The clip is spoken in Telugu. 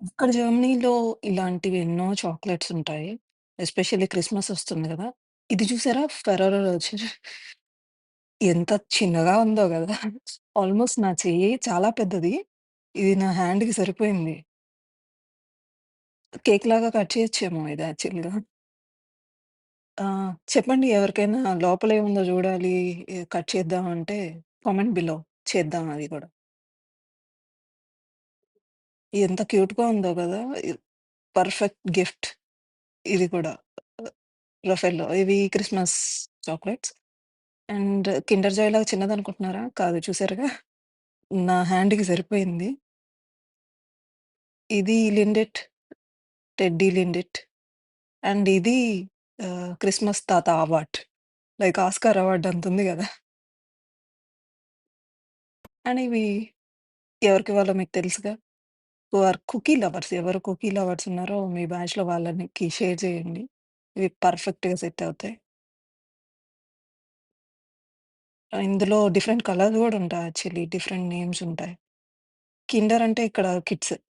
ఇక్కడ జర్మనీలో ఇలాంటివి ఎన్నో చాక్లెట్స్ ఉంటాయి. ఎస్పెషల్లీ క్రిస్మస్ వస్తుంది గదా! ఇది చూసారా? 'Ferrero Rocher. ఎంత చిన్నగా ఉందో గదా! ఆల్‌మోస్ట్ నా చెయ్యి చాలా పెద్దది. ఇది నా హ్యాండ్‌కి సరిపోయింది. కేక్‌లాగా కట్ చేయొచ్చేమో ఇది యాక్చువల్‌గా. ఆ! చెప్పండి ఎవరికైనా లోపలేముందో జూడాలి, ఎ కట్ చేద్దాం అంటే కామెంట్ బిలో చేద్దాం అది గూడా. ఎంత క్యూట్‌గా ఉందో గదా! పర్ఫెక్ట్ గిఫ్ట్ ఇది కూడా. రఫెల్లో ఇవి క్రిస్మస్ చాక్లెట్స్. అండ్ కిండర్ జాయ్‌లాగా చిన్నదనుకుంటున్నారా? కాదు చూసారుగా. నా హ్యాండ్‌కి సరిపోయింది. ఇది లిండెట్, టెడ్డీ లిండెట్. అండ్ ఇది ఆహ్, క్రిస్మస్ తాత అవార్డ్. లైక్ ఆస్కార్ అవార్డ్ అంతుంది గదా! అండ్ ఇవి ఎవరికివ్వాలో మీకు తెలుసుగా. ఆర్ కుకీ లవర్స్ ఎవరు కుకీ లవర్స్ ఉన్నారో మీ బ్యాచ్‌లో వాళ్ళనికి షేర్ చేయండి. ఇవి పర్ఫెక్ట్‌గా సెట్ అవుతాయి. ఆ! ఇందులో డిఫరెంట్ కలర్స్ గూడా ఉంటాయి యాక్చువల్లీ. డిఫరెంట్ నేమ్స్ ఉంటాయి. కిండర్ అంటే ఇక్కడ కిడ్స్.